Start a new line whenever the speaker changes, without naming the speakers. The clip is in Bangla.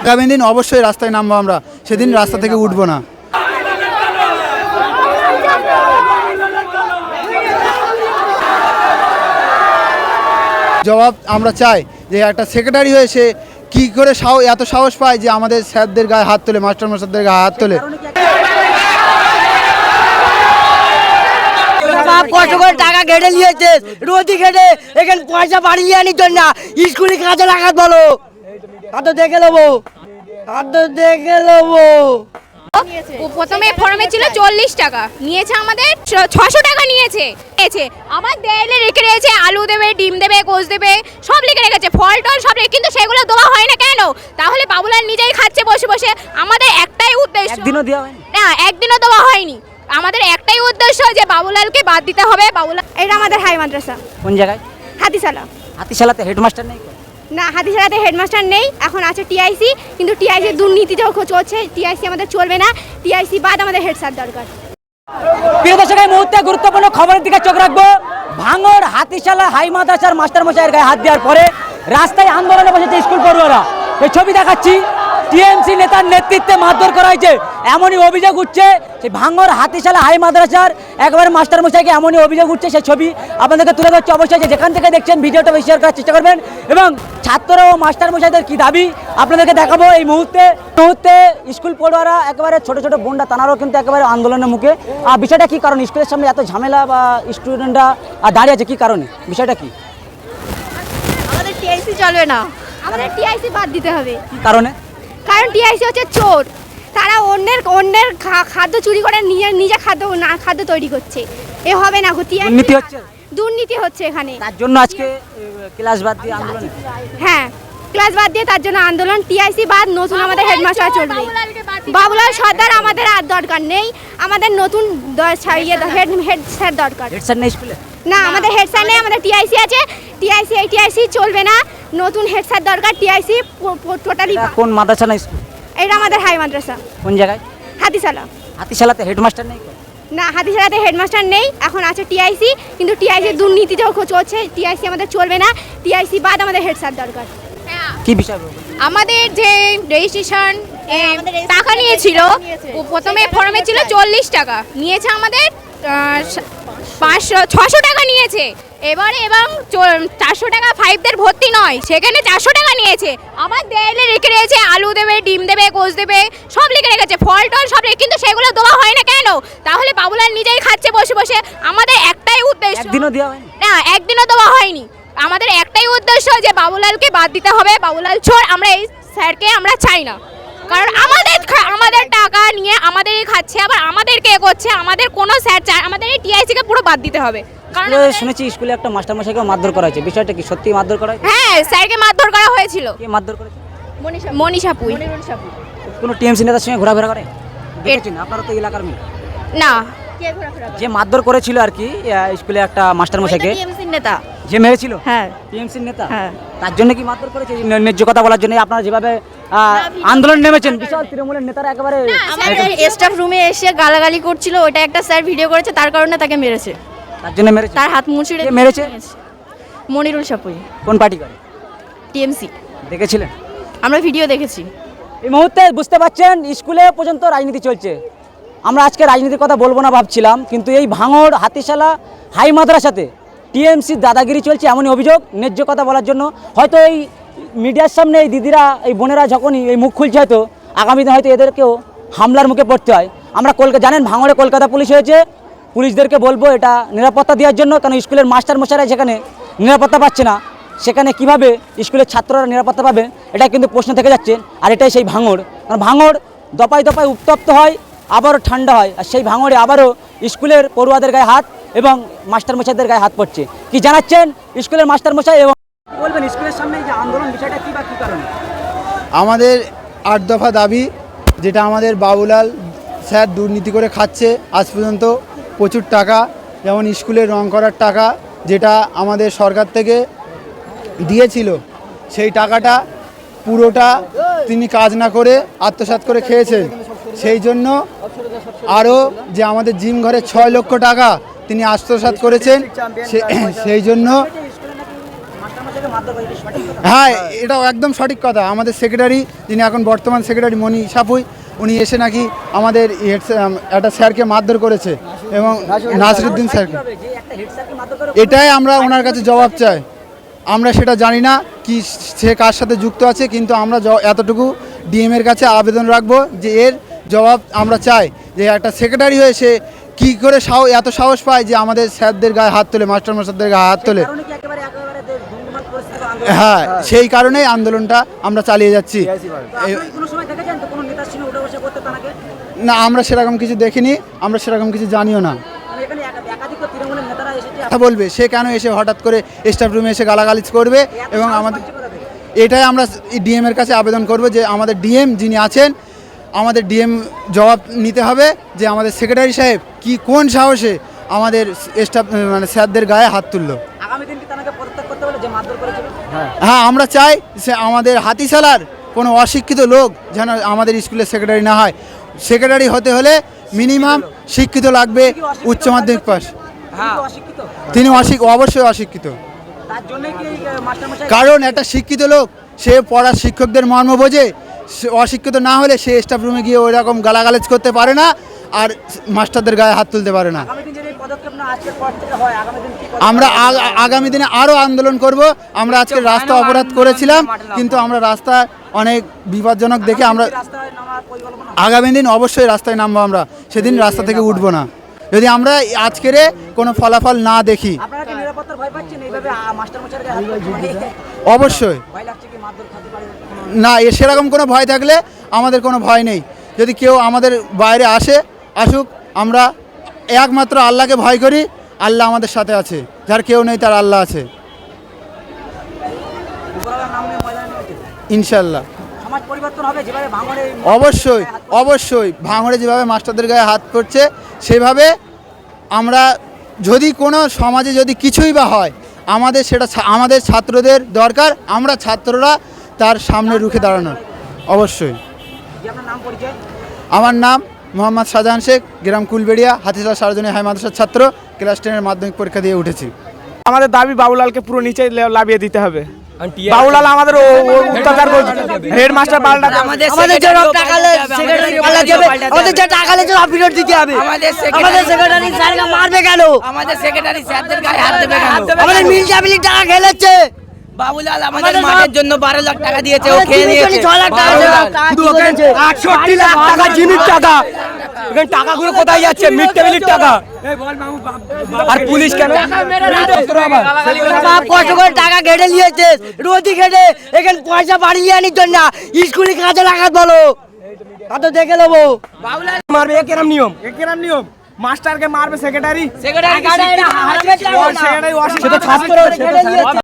আগামী দিন অবশ্যই রাস্তায় নামবো আমরা। সেদিন রাস্তা থেকে উঠবো না। জবাব আমরা চাই যে একটা সেক্রেটারি হয়ে সে কী করে এত সাহস পায় যে আমাদের স্যারদের গায়ে হাত তোলে মাস্টার মাস্টারদের গায়ে হাত তোলে।
টাকা কেটে নিয়েছে? রোদি কেটে এখানে পয়সা বাড়িয়ে আনি না। স্কুলে কাজে লাগাত বলো। হাত দেখে নেব। হাত দেখে নেব।
প্রথমে ফর্মে ছিল চল্লিশ টাকা। নিয়েছে আমাদের ছশো টাকা নিয়েছে। নিয়েছে। আবার দেয়ালে রেখে রয়েছে আলু দেবে ডিম দেবে কোচ দেবে সব লিখে রেখেছে। ফল টল সব রেখে কিন্তু সেগুলো দেওয়া হয় না কেন? তাহলে বাবুলাল নিজেই খাচ্ছে বসে বসে। আমাদের একটাই উদ্দেশ্য
একদিনও দেওয়া হয়নি।
না একদিনও দেওয়া হয়নি। আমাদের একটাই উদ্দেশ্য যে বাবুলালকে বাদ দিতে হবে। বাবুলাল এটা আমাদের হাই মাদ্রাসা।
কোন জায়গায়?
হাতিশালা।
হাতিশালাতে হেডমাস্টার নেই?
না হাতিশালাতে হেডমাস্টার নেই, এখন আছে টিআইসি, কিন্তু টিআইসি দুর্নীতিটাও চলছে টিআইসি আমাদের চলবে না, টিআইসি বাদ আমাদের হেড স্যার দরকার।
প্রিয় দর্শক, এই মুহূর্তে গুরুত্বপূর্ণ খবরের দিকে চোখ রাখব। ভাঙর হাতিশালা, হাই মাদ্রাসার মাস্টার মশাইয়ের গায়ে হাত দেওয়ার পরে রাস্তায় আন্দোলনে বসেছে স্কুল পড়ুয়ারা। এই ছবি দেখাচ্ছি। টিএমসি নেতার নেতৃত্বে মারধর করা হয়েছে। এমনই অভিযোগ উঠছে সেই ভাঙর হাতিশালা হাই মাদ্রাসার একবারে মাস্টার মশাইকে এমনই অভিযোগ উঠছে সেই ছবি আপনাদেরকে তুলে ধরছে অবশ্যই যেখান থেকে দেখছেন ভিডিওটা শেয়ার করার চেষ্টা করবেন। এবং ছাত্ররা ও মাস্টার মশাইদের কি দাবি? আপনাদেরকে দেখাবো এই মুহূর্তে। মুহূর্তে স্কুল পড়ুয়ারা একেবারে ছোট ছোট বোনরা তানারও কিন্তু একেবারে আন্দোলনের মুখে। আর বিষয়টা কি কারণ? স্কুলের সামনে এত ঝামেলা বা স্টুডেন্টরা দাঁড়িয়ে আছে কি কারণে? বিষয়টা কি?
আমাদের টিআইসি চলবে না। আমাদের টিআইসি বাদ দিতে হবে।
কি কারণে?
কারণ টিআইসি হচ্ছে চোর। তারা অন্যের অন্যের খাদ্য চুরি করে নিজে নিজে খাদ্য না খাদ্য তৈরি করছে। এ হবে না
দুর্নীতি হচ্ছে?
দুর্নীতি হচ্ছে এখানে।
তার জন্য আজকে ক্লাস বাদ দিয়ে আন্দোলনে?
হ্যাঁ ক্লাস বাদ দিয়ে তার জন্য আন্দোলন। টিআইসি বাদ নতুন আমাদের হেডমাস্টার চলবে। বাবুলাল সর্দার আমাদের আর দরকার নেই। আমাদের নতুন হেড হেড স্যার দরকার।
হেড স্যার নেই স্কুলে?
না আমাদের হেড স্যার নেই আমাদের টিআইসি আছে। টিআইসি এই টিআইসি চলবে না। নতুন হেড স্যার দরকার টিআইসি টোটালি
কোন মাদ্রাসা না স্কুল?
এটা আমাদের হাই মাদ্রাসা।
কোন জায়গায়?
হাতিশালা।
হাতিশালাতে হেডমাস্টার নেই
না হাতিশালাতে হেডমাস্টার নেই এখন আছে টিআইসি কিন্তু টিআইসি দুর্নীতিটাও চলছে টিআইসি আমাদের চলবে না টিআইসি বাদ আমাদের হেড স্যার দরকার।
কি বিষয়
আমাদের যে রেজিস্ট্রেশন টাকা নিয়েছিল ও প্রথমে ফর্মে ছিল চল্লিশ টাকা নিয়েছে আমাদের পাঁচশো ছশো টাকা নিয়েছে। এবারে এবং চারশো টাকা ফাইভদের ভর্তি নয় সেখানে চারশো টাকা নিয়েছে। আবার দেয়ালে রেখে রয়েছে আলু দেবে ডিম দেবে কোচ দেবে সব লিখে রেখেছে। ফল টল সব রেখে কিন্তু সেগুলো দেওয়া হয় না কেন? তাহলে বাবুলাল নিজেই খাচ্ছে বসে বসে। আমাদের একটাই উদ্দেশ্য
একদিনও দেওয়া হয়নি।
না একদিনও দেওয়া হয়নি। আমাদের একটাই উদ্দেশ্য যে বাবুলালকে বাদ দিতে হবে। বাবুলাল ছোড় আমরা এই স্যারকে আমরা চাই না। কারণ আমাদের আমাদের টাকা নিয়ে আমাদেরই খাচ্ছে আবার আমাদেরকে এ করছে আমাদের কোনো স্যার চায় আমাদের এই টিআইসি কে পুরো বাদ দিতে হবে। কারণ
শুনেছি স্কুলে একটা মাস্টার মশাইকে মারধর করা হয়েছে। বিষয়টা কি সত্যি মারধর করা হয়েছে?
হ্যাঁ স্যারকে মারধর করা হয়েছিল।
কে মারধর করেছে?
মনীষা পুই।
কোনো টিএমসি নেতার সঙ্গে ঘোরাফেরা করে? দেখেছেন? আপনারা তো এলাকার মেয়ে।
না।
যে মারধর করেছিল আর কি স্কুলে একটা মাস্টার মশাইকে
নেতা।
যে মেরেছিল
হ্যাঁ।
টিএমসির নেতা?
হ্যাঁ।
তার জন্য কি মারধর করেছে? ন্যায্য কথা বলার জন্য আপনারা যেভাবে আহ, আন্দোলন নেমেছেন বিশাল তৃণমূলের নেতারা একেবারে
স্টাফ রুমে এসে গালাগালি করছিল ওটা একটা স্যার ভিডিও করেছে তার কারণে তাকে মেরেছে।
তার জন্য মেরেছে?
তার হাত মুচড়ে
কে মেরেছে?
মনিরুল সাপুই।
কোন পার্টি করে?
টিএমসি।
দেখেছিলেন?
আমরা ভিডিও দেখেছি।
এই মুহূর্তে বুঝতে পারছেন স্কুলে পর্যন্ত রাজনীতি চলছে। আমরা আজকে রাজনীতির কথা বলব না ভাবছিলাম কিন্তু এই ভাঙড় হাতিশালা হাই মাদ্রাসাতে টিএমসি দাদাগিরি চলছে এমনই অভিযোগ ন্যায্য কথা বলার জন্য। হয়তো এই মিডিয়ার সামনে এই দিদিরা এই বোনেরা যখনই এই মুখ খুলছে হয়তো আগামী দিনে হয়তো এদেরকেও হামলার মুখে পড়তে হয়। আমরা কলকাতা জানেন ভাঙড়ে কলকাতা পুলিশ হয়েছে পুলিশদেরকে বলব এটা নিরাপত্তা দেওয়ার জন্য কারণ স্কুলের মাস্টার মশাইরা যেখানে নিরাপত্তা পাচ্ছে না। সেখানে কীভাবে স্কুলের ছাত্ররা নিরাপত্তা পাবে, এটা কিন্তু প্রশ্ন থেকে যাচ্ছে, আর এটাই সেই ভাঙড়। কারণ ভাঙড় দপায় দপায় উত্তপ্ত হয়, আবারও ঠান্ডা হয়, আর সেই ভাঙড়ে আবারও স্কুলের পড়ুয়াদের গায়ে হাত এবং মাস্টার মশাইদের গায়ে হাত পড়ছে। কি জানাচ্ছেন স্কুলের মাস্টার মশাই এবং বলবেন, স্কুলের সামনে যে আন্দোলন বিষয়টা কী বা কী কারণে?
আমাদের আট দফা দাবি, যেটা আমাদের বাবুলাল স্যার দুর্নীতি করে খাচ্ছে আজ পর্যন্ত। প্রচুর টাকা, যেমন স্কুলে রং করার টাকা যেটা আমাদের সরকার থেকে দিয়েছিল, সেই টাকাটা পুরোটা তিনি কাজ না করে আত্মসাৎ করে খেয়েছেন। সেই জন্য আরও যে আমাদের জিম ঘরে ছয় লক্ষ টাকা তিনি আত্মসাৎ করেছেন সেই জন্য হ্যাঁ এটাও একদম সঠিক কথা। আমাদের সেক্রেটারি যিনি এখন বর্তমান সেক্রেটারি মণি সাপুই উনি এসে নাকি আমাদের একটা স্যারকে মারধর করেছে। এবং নাসিরুদ্দিন স্যারকে এটাই আমরা ওনার কাছে জবাব চাই। আমরা সেটা জানি না কি সে কার সাথে যুক্ত আছে কিন্তু আমরা এতটুকু ডিএম এর কাছে আবেদন রাখব যে এর জবাব আমরা চাই যে একটা সেক্রেটারি হয়ে সে কী করে সাহ এত সাহস পায় যে আমাদের স্যারদের গায়ে হাত তোলে মাস্টার মাস্টারদের গায়ে হাত তোলে। হ্যাঁ সেই কারণেই আন্দোলনটা আমরা চালিয়ে যাচ্ছি
তো আপনি কোনো সময় দেখেছেন তো কোনো নেতার সঙ্গে উঠে বসে করতে তাকে
না আমরা সেরকম কিছু দেখিনি আমরা সেরকম কিছু জানিও না।
মানে
কথা বলবে সে কেন এসে হঠাৎ করে স্টাফ রুমে এসে গালাগালিজ করবে এবং আমাদের? এটাই আমরা ডিএম এর কাছে আবেদন করব যে আমাদের ডিএম যিনি আছেন আমাদের ডিএম জবাব নিতে হবে যে আমাদের সেক্রেটারি সাহেব কি কোন সাহসে আমাদের স্টাফ মানে স্যারদের গায়ে হাত তুললো।
আগামী দিন কি তাকে পদত্যাগ করতে বলে যে মারধর করেছিল?
হ্যাঁ। আমরা চাই সে আমাদের হাতিশালার কোনো অশিক্ষিত লোক যেন আমাদের স্কুলের সেক্রেটারি না হয়। সেক্রেটারি হতে হলে মিনিমাম শিক্ষিত লাগবে উচ্চ মাধ্যমিক পাস তিনি অশিক অবশ্যই অশিক্ষিত। কারণ একটা শিক্ষিত লোক, সে পড়ার শিক্ষকদের মর্ম বোঝে অশিক্ষিত না হলে সে স্টাফ রুমে গিয়ে ওই রকম গালাগালেজ করতে পারে না, আর মাস্টারদের গায়ে হাত তুলতে পারে না।
হয়
আমরা আগামী দিনে আরও আন্দোলন করব। আমরা আজকে রাস্তা অপরাধ করেছিলাম কিন্তু আমরা রাস্তা অনেক বিপজ্জনক দেখে আমরা আগামী দিন অবশ্যই রাস্তায় নামবো আমরা। সেদিন রাস্তা থেকে উঠবো না। যদি আমরা আজকের কোনো ফলাফল না দেখি? অবশ্যই।
ভয় লাগছে কি মারধর খাতে পারে
না এ সেরকম কোনো ভয় থাকলে আমাদের কোনো ভয় নেই। যদি কেউ আমাদের বাইরে আসে আসুক আমরা একমাত্র আল্লাহকে ভয় করি আল্লাহ আমাদের সাথে আছে। যার কেউ নেই তার আল্লাহ আছে। ইনশাল্লাহ অবশ্যই অবশ্যই ভাঙড়ে যেভাবে মাস্টারদের গায়ে হাত করছে সেভাবে আমরা যদি কোনো সমাজে যদি কিছুই বা হয় আমাদের সেটা আমাদের ছাত্রদের দরকার আমরা ছাত্ররা তার সামনে রুখে দাঁড়ানোর। অবশ্যই। আমার নাম মোহাম্মদ শাহজাহান শেখ গ্রাম কুলবেড়িয়া হাতিশালা সার্জনী হাই মাদ্রাসার ছাত্র ক্লাস টেনের মাধ্যমিক পরীক্ষা দিয়ে উঠেছি।
আমাদের দাবি বাবুলালকে পুরো নিচে লাভিয়ে দিতে হবে। বাবুলাল আমাদের অত্যাচার করছে। হেডমাস্টার পাল্টাতে
আমাদের
আমাদের যে টাকা
আমাদের
যে। টাকা লেগে দিতে হবে।
আমাদের
আমাদের সেক্রেটারি স্যারকে মারবে কেন?
আমাদের সেক্রেটারি স্যারদের গায়ে হাত দেবে কেন?
আমাদের মিল টাকা খেলেছে।
বাবুলাল আমাদের মাঠের জন্য বারো লাখ টাকা দিয়েছে ও
আমাদের
খেয়ে নিয়েছে।
ছ লাখ টাকা?
আটষট্টি লাখ টাকা জিমির টাকা। এখানে টাকাগুলো কোথায় যাচ্ছে? মিড টেবিলের টাকা। আর পুলিশ কেন?
বাপ কষ্ট করে টাকা কেটে নিয়েছে। রোজি কেটে এখানে পয়সা বাড়িয়ে আনির জন্য। স্কুলে কাজে লাগাত বলো। তা তো দেখে নেব।
মারবে এ কেরাম নিয়ম? এ কেরাম নিয়ম? মাস্টারকে মারবে সেক্রেটারি?
সেক্রেটারি
সেটা ছাত্র